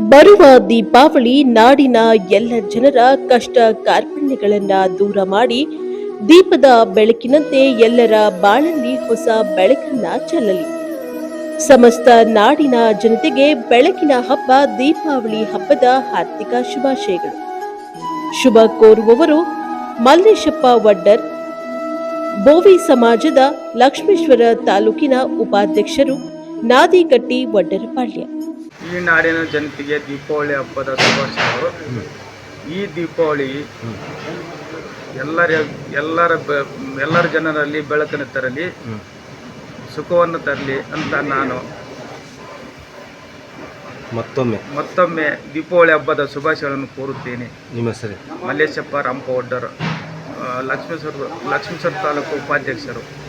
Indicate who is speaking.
Speaker 1: ಬರುವ ದೀಪಾವಳಿ ನಾಡಿನ ಎಲ್ಲ ಜನರ ಕಷ್ಟ ಕಾರ್ಪಣ್ಯಗಳನ್ನ ದೂರ ಮಾಡಿ ದೀಪದ ಬೆಳಕಿನಂತೆ ಎಲ್ಲರ ಬಾಳಲ್ಲಿ ಹೊಸ ಬೆಳಕನ್ನ ಚೆಲ್ಲಲಿ. ಸಮಸ್ತ ನಾಡಿನ ಜನತೆಗೆ ಬೆಳಕಿನ ಹಬ್ಬ ದೀಪಾವಳಿ ಹಬ್ಬದ ಹಾರ್ದಿಕ ಶುಭಾಶಯಗಳು. ಶುಭ ಕೋರುವವರು ಮಲ್ಲೇಶಪ್ಪ ವಡ್ಡರ್, ಬೋವಿ ಸಮಾಜದ ಲಕ್ಷ್ಮೇಶ್ವರ ತಾಲೂಕಿನ ಉಪಾಧ್ಯಕ್ಷರು ನಾದಿಕಟ್ಟಿ ವಡ್ಡರಪಾಳ್ಯ
Speaker 2: ಈ ನಾಡಿನ ಜನತೆಗೆ ದೀಪಾವಳಿ ಹಬ್ಬದ ಶುಭಾಶಯಗಳು. ಈ ದೀಪಾವಳಿ ಎಲ್ಲರ ಎಲ್ಲರ ಬ- ಎಲ್ಲರ ಜನರಲ್ಲಿ ಬೆಳಕನ್ನು ತರಲಿ ಸುಖವನ್ನು ತರಲಿ ಅಂತ ನಾನು
Speaker 3: ಮತ್ತೊಮ್ಮೆ.
Speaker 2: ಮತ್ತೊಮ್ಮೆ ದೀಪಾವಳಿ ಹಬ್ಬದ ಶುಭಾಶಯಗಳನ್ನು ಕೋರುತ್ತೇನೆ.
Speaker 3: ನಿಮ್ಮ ಹೆಸರು?
Speaker 2: ಮಲ್ಲೇಶಪ್ಪ ರಾಮಪ್ಪ ಒಡ್ಡರ್ ಆ, ಲಕ್ಷ್ಮೇಶ್ವರ ಲಕ್ಷ್ಮೇಶ್ವರ ತಾಲೂಕು ಉಪಾಧ್ಯಕ್ಷರು.